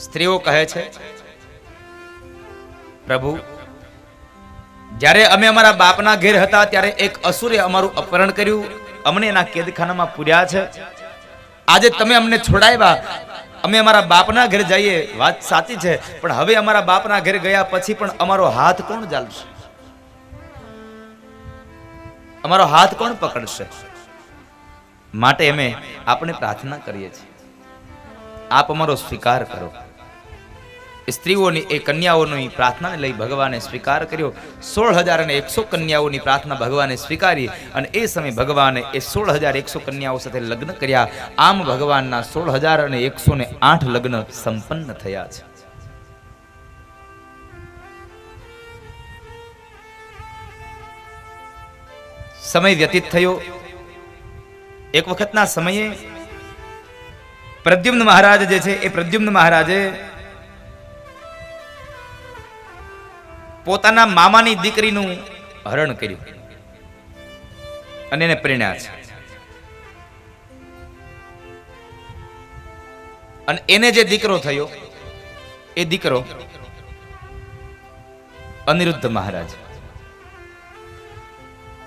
સ્ત્રીઓ કહે છે, પ્રભુ, જ્યારે અમે અમારા બાપના ઘેર હતા ત્યારે એક અસુરે અમારું અપહરણ કર્યું, અમને એના કેદખાનામાં પૂર્યા છે. આજે તમે અમને છોડાવ્યા. અમે અમારા બાપના ઘરે જઈએ, વાત સાચી છે, પણ હવે અમારા બાપના ઘરે ગયા પછી પણ અમારો હાથ કોણ ચાલશે અમારો હાથ કોણ પકડશે? માટે અમે આપણે પ્રાર્થના કરીએ છીએ. આપ અમારો સ્વીકાર કરો. સ્ત્રીઓની એ કન્યાઓની પ્રાર્થનાને લઈ ભગવાને સ્વીકાર કર્યો. સોળ હજાર અને એકસો કન્યાઓની પ્રાર્થના ભગવાને સ્વીકારી અને એ સમયે ભગવાને એ સોળ હજાર એકસો કન્યાઓ સાથે લગ્ન કર્યા. આમ ભગવાનના સોળ હજાર અને એકસો ને આઠ લગ્ન સંપન્ન થયા છે. સમય વ્યતીત થયો. એક વખતના સમયે પ્રદ્યુમ્ન મહારાજ જે છે, એ પ્રદ્યુમ્ન મહારાજે પોતાના મામાની દીકરીનું હરણ કર્યું અને એને પ્રેરણા છે અને એને જે દીકરો થયો, એ દીકરો અનિરુદ્ધ મહારાજ.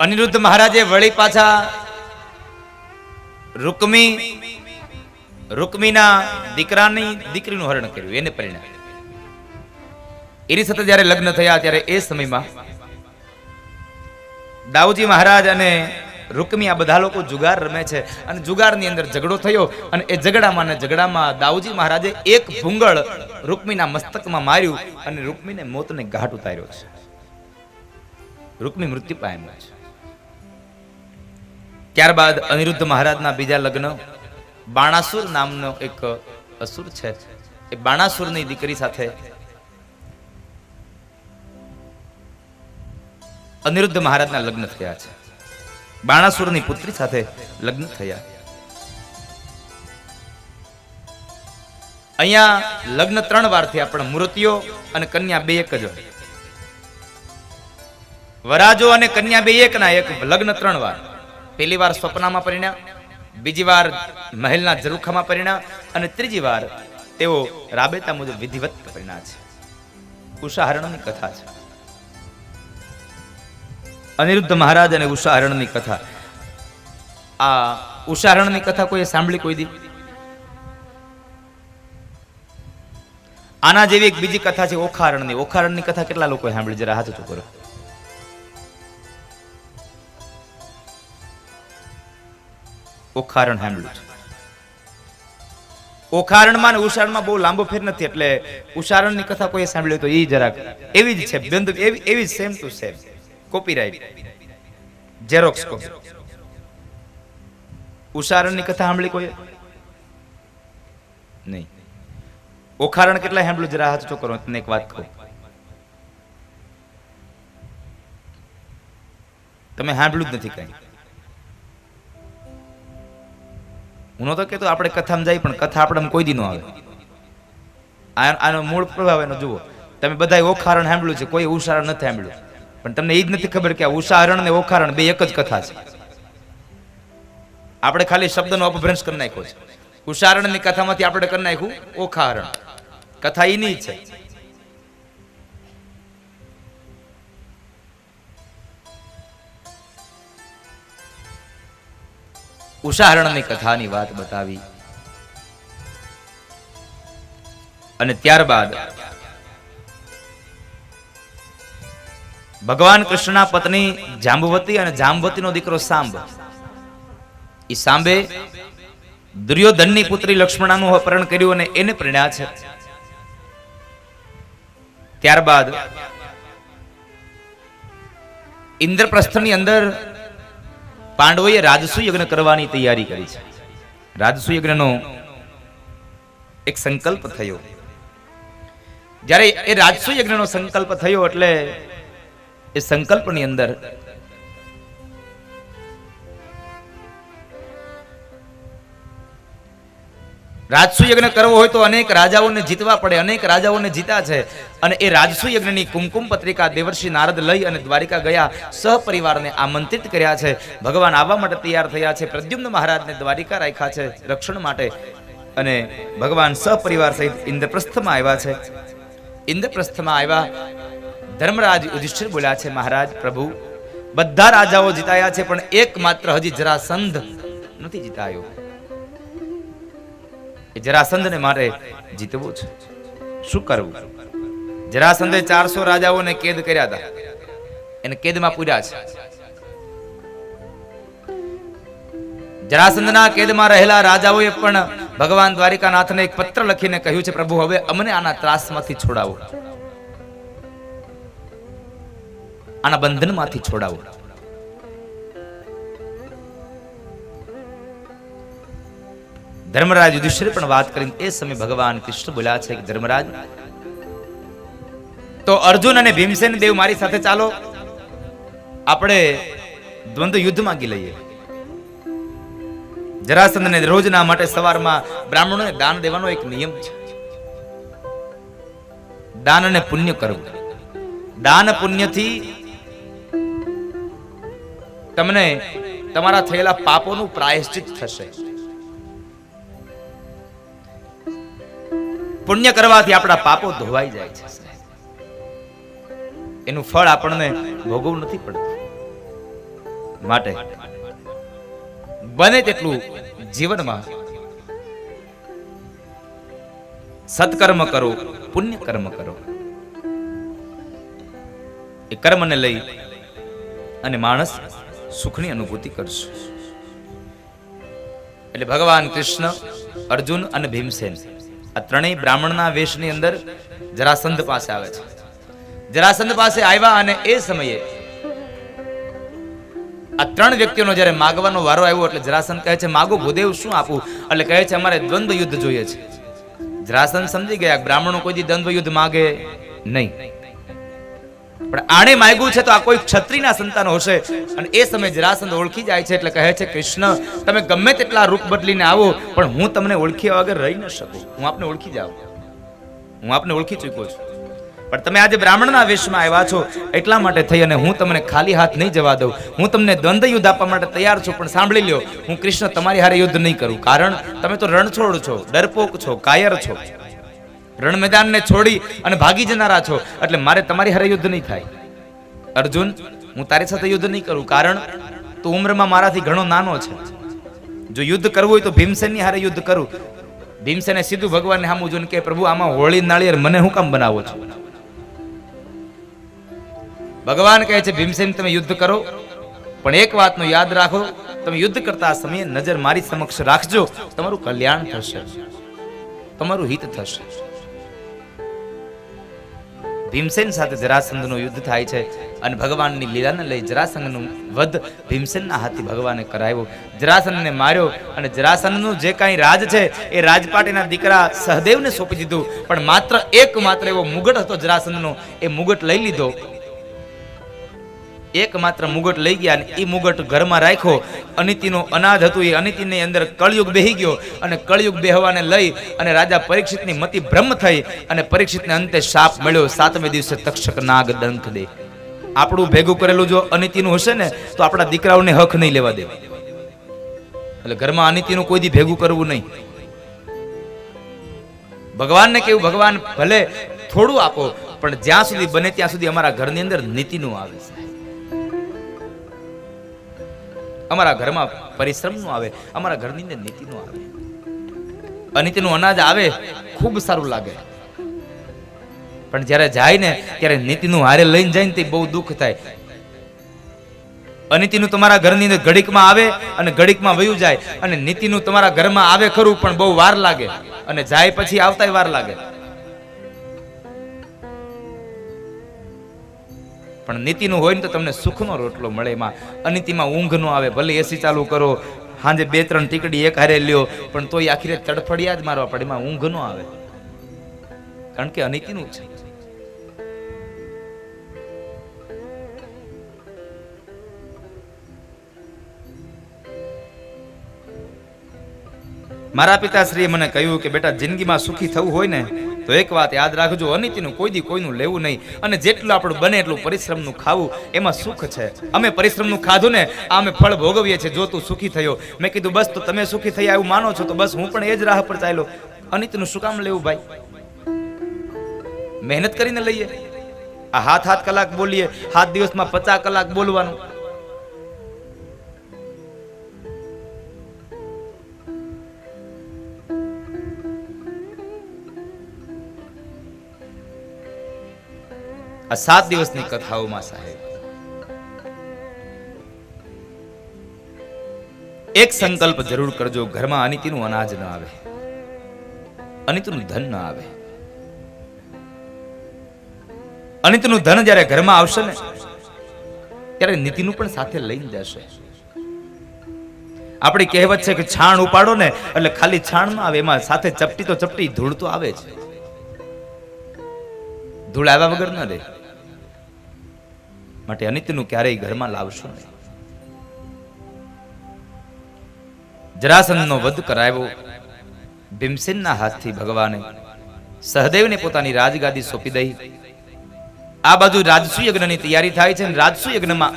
અનિરુદ્ધ મહારાજે વળી પાછા રૂકમી, રૂકમીના દીકરાની દીકરીનું હરણ કર્યું, એને પરિણામ એની સાથે જ્યારે લગ્ન થયા ત્યારે એ સમયમાં દાઉજી મહારાજ અને રૂકમી આ બધા લોકો જુગાર રમે છે અને જુગારની અંદર ઝઘડો થયો અને એ ઝઘડામાં ને ઝઘડામાં દાઉજી મહારાજે એક ભૂંગળ રૂકમીના મસ્તકમાં માર્યું અને રૂકમીને મોતને ઘાટ ઉતાર્યો છે. રૂકમી મૃત્યુ પામ્યો છે. ત્યારબાદ અનિરુદ્ધ મહારાજના બીજા લગ્ન બાણાસુર નામનો એક અસુર છે. એ બાણાસુરની દીકરી સાથે અનિરુદ્ધ મહારાજના લગ્ન થયા છે. બાણાસુરની પુત્રી સાથે લગ્ન થયા. અહીંયા લગ્ન ત્રણ વાર થયા, પણ મૂર્તિઓ અને કન્યા બે એક જ હોય. વરાજો અને કન્યા બે એક ના એક લગ્ન ત્રણ વાર. પહેલી વાર સ્વપ્નામાં પરિણ્યા, બીજી વાર મહેલના જરૂખામાં પરિણ્યા અને ત્રીજી વાર તેઓ રાબેતા મુજબ વિધિવત પરિણ્યા છે. ઉષાહરણની કથા છે. અનિરુદ્ધ મહારાજ અને ઉષાહરણની કથા. આ ઉષાહરણની કથા કોઈ સાંભળી કોઈ દી? આના જેવી એક બીજી કથા છે ઓખારણની. ઓખારણની કથા કેટલા લોકોએ સાંભળી? જરા હાથ કરો. ઓખારણ સાંભળ્યું ઓખારણમાં અને ઉષારણમાં બહુ લાંબો ફેર નથી, એટલે ઉષારણની કથા કોઈ સાંભળ્યું તો એ જરાક એવી જ છે બંધ એવી એવી same to same copyright xerox copy ઉષારણની કથા સાંભળી કોઈ? નહીં. ઓખારણ કેટલા સાંભળ્યું? જરા હાથ ચોકરો તને એક વાત કહું. તમે સાંભળ્યું જ નથી કઈ. હું નતો કેતો આપણે કથામાં જાય પણ કથા આપણે કોઈ દી ન આવે. આનો મૂળ પ્રભાવ એનો જુઓ. તમે બધા ઓખારણ સાંભળ્યું છે, કોઈ ઉષારણ નથી સાંભળ્યું. પણ તમને એ જ નથી ખબર કે આ ઉષારણ ને ઓખારણ બે એક જ કથા છે. આપણે ખાલી શબ્દનો અપભ્રંશ કરી નાખ્યો છે. ઉષારણની કથામાંથી આપણે કરી નાખ્યું ઓખારણ. કથા એની છે. ઉષાહરણની કથાની વાત બતાવી. અને ત્યારબાદ ભગવાન કૃષ્ણના પત્ની જાંબવતી અને જાંબવતીનો દીકરો સાંબ. એ સાંબે દુર્યોધનની પુત્રી લક્ષ્મણાનું અપહરણ કર્યું અને એને પ્રણ્યા છે. ત્યારબાદ ઇન્દ્રપ્રસ્થની અંદર પાંડવોએ રાજસુ યજ્ઞ કરવાની તૈયારી કરી છે. રાજસુ યજ્ઞનો એક સંકલ્પ થયો. જ્યારે એ રાજસુ યજ્ઞનો સંકલ્પ થયો એટલે એ સંકલ્પની અંદર. યજ્ઞ કરવો હોય તો અનેક રાજાઓને જીતવા પડે, અનેક રાજાઓને જીતા છે. અને એ યજ્ઞની કુમકુમ પત્રિકા દેવર્ષિ નારદ લઈ અને દ્વારિકા ગયા સહપરિવારને આમંત્રિત કર્યા છે. ભગવાન આવવા માટે તૈયાર થયા છે. પ્રદ્યુમ્ન મહારાજને દ્વારિકા રાખ્યા છે રક્ષણ માટે. અને ભગવાન સહપરિવાર સહિત ઇન્દ્રપ્રસ્થમાં આવ્યા છે. ઇન્દ્રપ્રસ્થમાં આવ્યા ધર્મરાજ યુધિષ્ઠિર બોલ્યા છે, મહારાજ, પ્રભુ, બધા રાજાઓ જીતાયા છે, પણ એકમાત્ર હજી જરાસંધ નથી જીતાયો. એ જરાસંધને મારે જીતવો છે. શું કરવું? જરાસંધે ચારસો રાજાઓને કેદ કર્યા હતા. એને કેદમાં પૂર્યા છે. જરાસંધના કેદમાં રહેલા રાજાઓએ પણ ભગવાન દ્વારિકાનાથને એક પત્ર લખીને કહ્યું છે, પ્રભુ, હવે અમને આના ત્રાસમાંથી છોડાવો. આના બંધનમાંથી છોડાવો. ધર્મરાજ યુધિષ્ઠિર પણ વાત કરીને એ સમયે ભગવાન કૃષ્ણ બોલ્યા છે કે, ધર્મરાજ, તો અર્જુન અને ભીમસેન દેવ મારી સાથે ચાલો. આપણે દ્વંદ્વ યુદ્ધ માંગી લઈએ. જરાસંધને રોજના માટે સવારમાં બ્રાહ્મણોને દાન દેવાનો એક નિયમ છે. દાન અને પુણ્ય કરવું દાન પુણ્યથી તમને તમારા થયેલા પાપોનું પ્રાયશ્ચિત થશે. પુણ્ય કરવાથી આપણા પાપો ધોવાઈ જાય છે એનું ફળ આપણને ભોગવવું નથી પડતું. માટે બને તેટલું જીવનમાં સત્કર્મ કરો, પુણ્ય કર્મ કરો. એ કર્મને લઈ અને માણસ સુખની અનુભૂતિ કરશો. એટલે ભગવાન કૃષ્ણ, અર્જુન અને ભીમસેન આ ત્રણેય બ્રાહ્મણના વેશની અંદર જરાસંધ પાસે આવે છે. જરાસંધ પાસે આવ્યા અને એ સમયે આ ત્રણ વ્યક્તિઓનો જ્યારે માગવાનો વારો આવ્યો એટલે જરાસંધ કહે છે, માગો ભૂદેવ, શું આપું? એટલે કહે છે, અમારે દ્વંદ્વ યુદ્ધ જોઈએ છે. જરાસંધ સમજી ગયા બ્રાહ્મણો કોઈ દ્વંદ્વ યુદ્ધ માગે નહીં. પણ આણે માગ્યું છે તો આ કોઈ ક્ષત્રિયના સંતાન હશે. અને એ સમયે જરાસંધ ઓળખી જાય છે એટલે કહે છે, કૃષ્ણ, તમે ગમે તેટલા રૂપ બદલીને આવો, પણ હું તમને ઓળખ્યા વગર રહી ન શકું. હું આપને ઓળખી જાઉં. હું આપને ઓળખી ચૂક્યો છું. પણ તમે આજે બ્રાહ્મણના વેશમાં આવ્યા છો, એટલા માટે થઈ અને હું તમને ખાલી હાથ નહીં જવા દઉં. હું તમને દ્વંદ્વ યુદ્ધ આપવા માટે તૈયાર છું, પણ સાંભળી લ્યો, હું કૃષ્ણ તમારી હારે યુદ્ધ નહીં કરું. કારણ, તમે તો રણછોડ છો, ડરપોક છો, કાયર છો. રણ મેદાનને છોડી અને ભાગી જનારા છો. એટલે મારે તમારી હારે યુદ્ધ નહીં થાય. અર્જુન, હું તારી સાથે યુદ્ધ નહીં કરું, કારણ તું ઉંમરમાં મારાથી ઘણો નાનો છે. જો યુદ્ધ કરવું હોય તો ભીમસેનની હારે યુદ્ધ કરું. ભીમસેને સીધું ભગવાનને સામું જોઈને કે પ્રભુ, આમાં હોળી નાળિયેર મને હું કામ બનાવો છો? ભગવાન કહે છે, ભીમસેન, તમે યુદ્ધ કરો. પણ એક વાતનો યાદ રાખો, તમે યુદ્ધ કરતા સમયે નજર મારી સમક્ષ રાખજો. તમારું કલ્યાણ થશે. તમારું હિત થશે. ભીમસેન સાથે જરાસંધનું યુદ્ધ થાય છે અને ભગવાનની લીલાને લઈ જરાસંધનું વધ ભીમસેનના હાથી ભગવાને કરાવ્યો. જરાસંધને માર્યો અને જરાસંધનું જે કાંઈ રાજ છે, એ રાજપાટીના દીકરા સહદેવને સોંપી દીધું. પણ માત્ર એક માત્ર એવો મુગટ હતો જરાસંધનો એ મુગટ લઈ લીધો એક માત્ર મુગટ લઈ ગયા અને એ મુગટ ઘરમાં રાખ્યો. અનિતિનો અનાજ હતું એ અનિતિની અંદર કળયુગ બેહી ગયો અને કળયુગ બેહવાને લઈ અને રાજા પરીક્ષિતની મતિ બ્રહ્મ થઈ અને પરીક્ષિતને અંતે શાપ મળ્યો. સાતમે દિવસે તક્ષક નાગ દંખ દે. આપણું ભેગું કરેલું જો અનિતિનું હશે ને, તો આપણા દીકરાઓને હક નહીં લેવા દે એટલે ઘરમાં અનિતિનું કોઈ દી ભેગું કરવું નહીં. ભગવાનને કેવું, ભગવાન ભલે થોડું આપો, પણ જ્યાં સુધી બને ત્યાં સુધી અમારા ઘરની અંદર નીતિનું આવે છે અમારા ઘરમાં પરિશ્રમનું આવે, અમારા ઘરની અંદર નીતિનું આવે. અનિતિનું અનાજ આવે, ખૂબ સારું લાગે. પણ જ્યારે જાય ને, ત્યારે નીતિનું હારે લઈને જાય ને તે બહુ દુઃખ થાય. અનિતિનું તમારા ઘરની અંદર ઘડીકમાં આવે અને ઘડીકમાં વયું જાય. અને નીતિનું તમારા ઘરમાં આવે ખરું, પણ બહુ વાર લાગે. અને જાય પછી આવતાય વાર લાગે. પણ નીતિનું હોય ને તો તમને સુખનો રોટલો મળે એમાં. અનિતિમાં ઊંઘ ન આવે, ભલે એસી ચાલુ કરો, સાંજે બે ત્રણ ટીકડી એક હારે લ્યો, પણ તોય આખરે તડફડિયા જ મારવા પડે, એમાં ઊંઘ ન આવે. કારણ કે અનિતિનું છે. મારા પિતાશ્રીએ મને કહ્યું કે બેટા જિંદગીમાં સુખી થવું હોય ને તો એક વાત યાદ રાખજો, અનિતિનું કોઈ દી કોઈનું લેવું નહીં. અને જેટલું આપણું બને એટલું પરિશ્રમનું ખાવું એમાં સુખ છે. અમે પરિશ્રમનું ખાધું ને, આ અમે ફળ ભોગવીએ છીએ, જો તું સુખી થયો. મેં કીધું, બસ, તો તમે સુખી થયા એવું માનો છો, તો બસ, હું પણ એ જ રાહ પર ચાલ્યો. અનિતિનું શું કામ લેવું ભાઈ? મહેનત કરીને લઈએ? આ હાથ હાથ કલાક બોલીએ, હાથ દિવસમાં પચાસ કલાક બોલવાનું. આ સાત દિવસની કથાઓમાં સાહેબ. એક સંકલ્પ જરૂર કરજો, ઘરમાં અનિતિનું અનાજ ન આવે. અનિતનું ધન ન આવે. અનિતનું ધન જ્યારે ઘરમાં આવશે ને, ત્યારે નીતિનું પણ સાથે લઈને જશે. આપણી કહેવત છે કે છાણ ઉપાડો ને, એટલે ખાલી છાણમાં આવે, એમાં સાથે ચપટી તો ચપટી, ધૂળ તો આવે છે ધૂળ આવ્યા વગર ન રહે. માટે અનિત્યનું ક્યારેય ઘરમાં લાવશો નહીં. જરાસંધનો વધ કરાવ્યો. ભીમસેનના હાથથી ભગવાને સહદેવને પોતાની રાજગાદી સોંપી દઈ. આ બાજુ રાજસુ યજ્ઞની તૈયારી થાય છે રાજસુ યજ્ઞમાં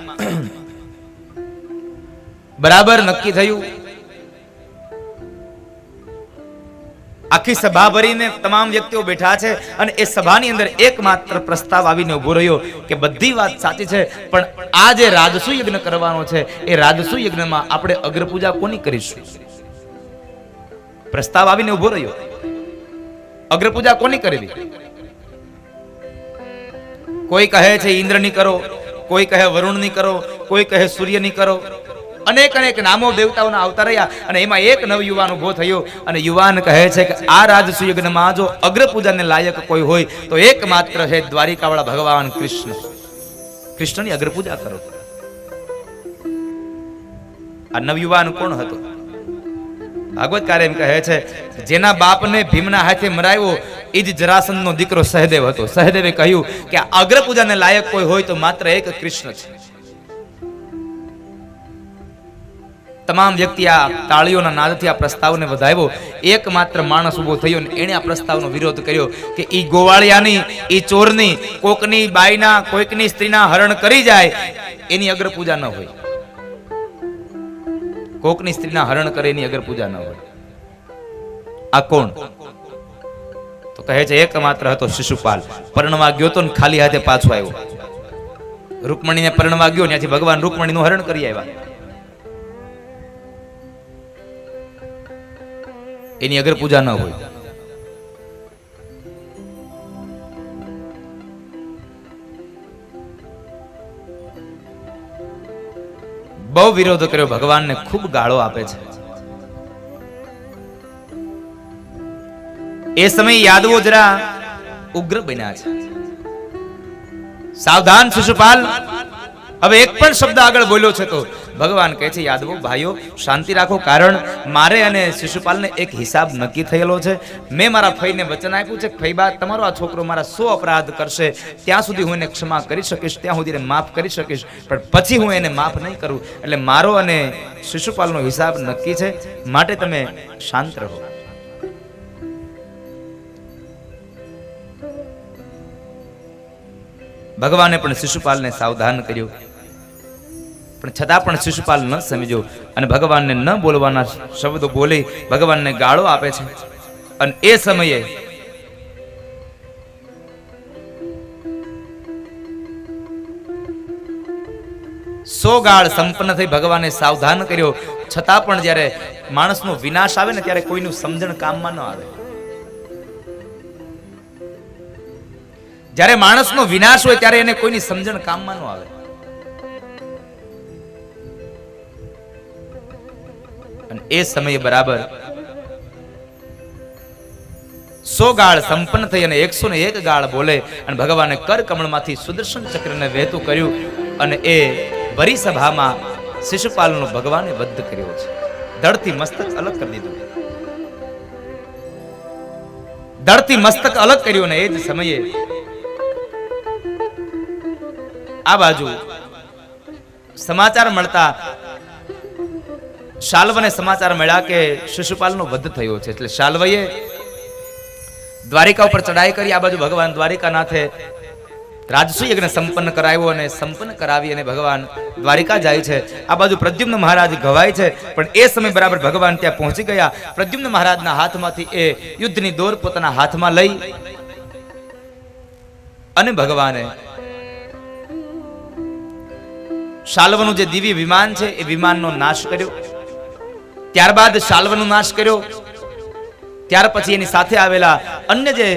બરાબર નક્કી થયું. આખી સભા ભરીને તમામ વ્યક્તિઓ બેઠા છે અને એ સભાની અંદર એકમાત્ર પ્રસ્તાવ આવીને ઊભો રહ્યો કે બધી વાત સાચી છે, પણ આ જે રાજસુ યજ્ઞ કરવાનો છે. એ રાજસુ યજ્ઞમાં આપણે અગ્રપૂજા કોની કરીશું? પ્રસ્તાવ આવીને ઊભો રહ્યો. અગ્રપૂજા કોની કરવી કોઈ કહે છે, ઇન્દ્રની કરો. કોઈ કહે, વરુણની કરો. કોઈ કહે, સૂર્યની કરો. અનેક અનેક નામો દેવતાઓના આવતા રહ્યા અને એમાં એક નવયુવાન ઊભો થયો અને યુવાન કહે છે કે આ રાજસુયજ્ઞમાં જો અગ્રપૂજાને લાયક કોઈ હોય, તો એકમાત્ર છે દ્વારિકાવાળા ભગવાન કૃષ્ણ. કૃષ્ણની અગ્રપૂજા કરો. આ નવયુવાન કોણ હતો? ભાગવતકાર એમ કહે છે, જેના બાપને ભીમના હાથે મરાવ્યો એ જ જરાસંધનો દીકરો સહદેવ હતો. સહદેવે કહ્યું કે અગ્રપૂજાને લાયક કોઈ હોય તો માત્ર એક કૃષ્ણ છે. તમામ વ્યક્તિ આ તાળીઓના નાદથી આ પ્રસ્તાવને વધાવ્યો. એકમાત્ર માણસ ઊભો થયો ને એણે આ પ્રસ્તાવનો વિરોધ કર્યો કે ઈ ગોવાળિયાની, ઈ ચોરની, કોકની બાઈના, કોઈકની સ્ત્રીના હરણ કરી જાય, એની અગ્ર પૂજા ન હોય. કોકની સ્ત્રીના હરણ કરે, એની અગર પૂજા ન હોય. આ કોણ? તો કહે છે, એકમાત્ર હતો શિશુપાલ. પરણવા ગયો તો ને ખાલી હાથે પાછો આવ્યો. રૂકમણીને પરણવા ગયો, ત્યાંથી ભગવાન રૂકમણીનું હરણ કરી આવ્યા. એની અગર પૂજા ન હોય. બહુ વિરોધ કર્યો, ભગવાનને ખૂબ ગાળો આપે છે. એ સમય યાદવો જરા ઉગ્ર બન્યા છે. સાવધાન શિશુપાલ હવે એક પણ શબ્દ આગળ બોલ્યો છે તો ભગવાન કહે છે, યાદવો, ભાઈઓ, શાંતિ રાખો, કારણ મારે અને શિશુપાલને એક હિસાબ નક્કી થયેલો છે. મેં મારા ફઈને વચન આપ્યું છે ફઈબા તમારો આ છોકરો મારા સો અપરાધ કરશે. ત્યાં સુધી હું એને ક્ષમા કરી શકીશ, ત્યાં સુધી માફ કરી શકીશ, પણ પછી હું એને માફ નહીં કરું. એટલે મારો અને શિશુપાલનો હિસાબ નક્કી છે. માટે તમે શાંત રહો. ભગવાને પણ શિશુપાલને સાવધાન કર્યો. પણ છતાં પણ શિશુપાલ ન સમજ્યો અને ભગવાનને ન બોલવાના શબ્દો બોલી ભગવાનને ગાળો આપે છે. અને એ સમયે સો ગાળ સંપન્ન થઈ ભગવાને સાવધાન કર્યો. છતાં પણ જ્યારે માણસનો વિનાશ આવે ને ત્યારે કોઈનું સમજણ કામમાં ન આવે. જ્યારે માણસનો વિનાશ હોય ત્યારે એને કોઈની સમજણ કામમાં ન આવે. એ સમયે બરાબર. સો ગાળ સંપન્ન થઈ અને એકસો એક ગાળ બોલે અને ભગવાને કર કમળમાંથી સુદર્શન ચક્રને વહેતું કર્યું અને એ ભરી સભામાં શિશુપાલનો ભગવાને વધ કર્યો છે. દળથી મસ્તક અલગ કરી દીધું. દળથી મસ્તક અલગ કર્યું ને એ જ સમયે આ બાજુ સમાચાર મળતા શાલ્વને સમાચાર મળ્યા કે શિશુપાલનો વધ થયો છે. એટલે શાલ્વએ દ્વારિકા ઉપર ચડાઈ કરી, આ બાજુ ભગવાન દ્વારિકાનાથે રાજસુ યજ્ઞ સંપન્ન કરાવ્યો અને સંપન્ન કરાવી અને ભગવાન દ્વારિકા જાય છે. આ બાજુ પ્રદ્યુમ્ન મહારાજ ઘવાય છે, પણ એ સમય બરાબર ભગવાન ત્યાં પહોંચી ગયા. પ્રદ્યુમ્ન મહારાજના હાથમાંથી એ યુદ્ધની દોર પોતાના હાથમાં લઈ અને ભગવાને શાલ્વનું જે દિવ્ય વિમાન છે, એ વિમાનનો નાશ કર્યો. ત્યારબાદ શાલ્વનો નાશ કર્યો. ત્યાર પછી એની સાથે આવેલા અન્ય જે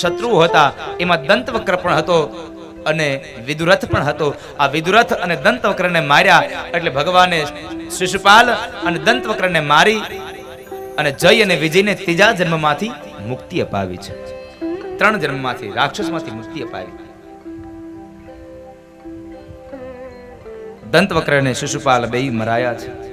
શત્રુઓ હતા, એમાં દંતવક્ર પણ હતો અને વિદુરથ પણ હતો. આ વિદુરથ અને દંતવક્રને માર્યા એટલે ભગવાને શિશુપાલ અને દંતવક્રને મારી અને જય અને વિજયને ત્રીજા જન્મમાંથી મુક્તિ અપાવી છે. ત્રણ જન્મમાંથી, રાક્ષસમાંથી મુક્તિ અપાવી. દંતવક્ર અને શિશુપાલ બે મરાયા છે.